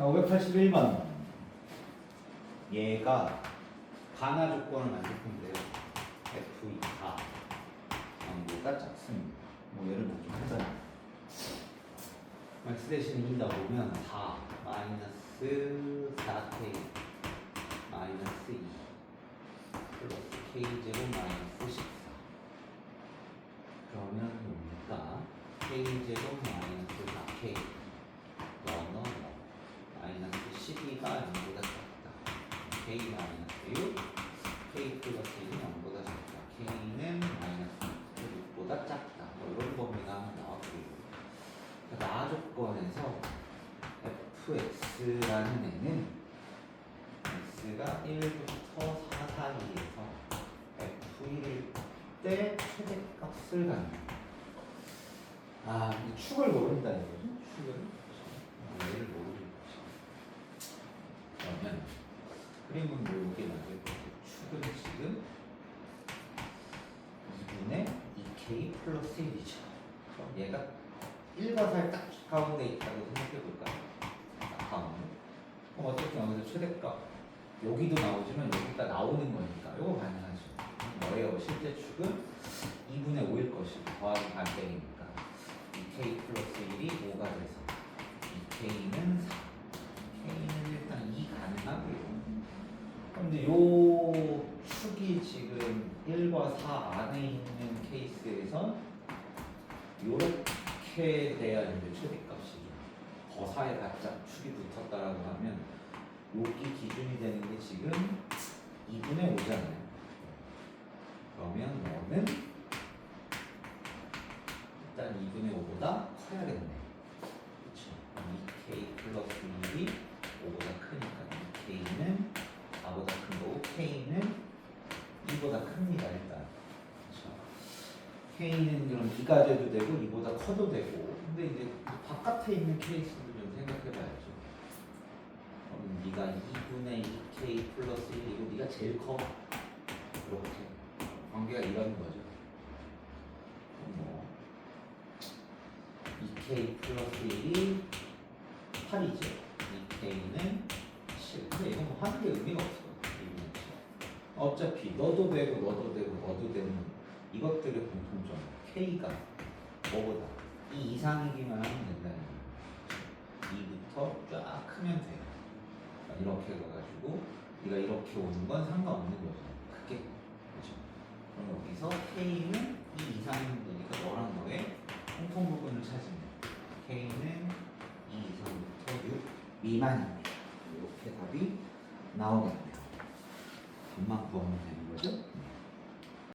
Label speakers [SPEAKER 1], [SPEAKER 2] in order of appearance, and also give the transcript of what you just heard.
[SPEAKER 1] 자, 581번. 얘가 반화 조건을 만족한대요. F2 다. 정보가 작습니다. 뭐 들어 좀 하잖아. x 대신에 2다 보면 4 마이너스 4k 마이너스 2 플러스 k 제곱 마이너스 14 그러면 뭡니까? k 제곱 마이너스 4k 넣어 마이너스 12가 0보다 작다 k 마이너스 6 k 플러스 1은 0보다 작다. K는 마이너스 6보다 작다. 뭐 이런 범위가 나왔고요 나 조건에서 fx라는 애는 x가 1부터 4 사이에서 f1일 때 최대값을 갖는 아, 이 축을 모른다는 거죠? 축을 아, 얘를 모르는 거죠 그러면 그림은 뭐 이게 나올 거고 축은 지금 2분의 2k 플러스 1이죠 그럼 얘가 1과 4의 딱 가운데 있다고 생각해 볼까요? 딱 가운데. 그럼 어쨌든 여기서 최대값 여기도 나오지만 여기가 나오는 거니까 이거 가능하죠. 뭐예요? 실제 축은 2분의 5일 것이고 더하기 반대니까 2k 플러스 1이 5가 돼서 2k는 4 이제 요 축이 지금 1과 4 안에 있는 케이스에선 요렇게 돼야 이제 최대값이 죠. 거사에 바짝 축이 붙었다라고 하면 여기 기준이 되는 게 지금 2분의 5잖아요. 그러면 너는 일단 2분의 5보다 커야겠네. 그렇죠. 2k 플러스 1이 5보다 크니까 2k는 4보다 큰 거고 k는 2보다 큽니다 일단. 그렇죠. K는 그럼 2가 돼도 되고 2보다 커도 되고. 근데 이제 바깥에 있는 케이스도 좀 생각해 봐야죠. 그럼 네가 2분의 2K 플러스 1이고 네가 제일 커. 이렇게. 관계가 이런 거죠. 뭐 2K 플러스 1이 8이죠. 2K는 7 근데 이건 뭐 하는 게 의미가 없어. 2분의 7 어차피 너도 되고 너도 되고 너도 되는 이것들의 공통점 K가 뭐보다 이 이상이기만 하면 된다는 거예요 2부터 쫙 크면 돼요. 이렇게 가가지고 네가 이렇게 오는 건 상관없는 거죠. 크게. 그렇죠? 그럼 여기서 K는 이 이상이면 되니까 너랑 너의 공통 부분을 찾으면 K는 2 이상부터 6 미만입니다. 이렇게 답이 나오겠네요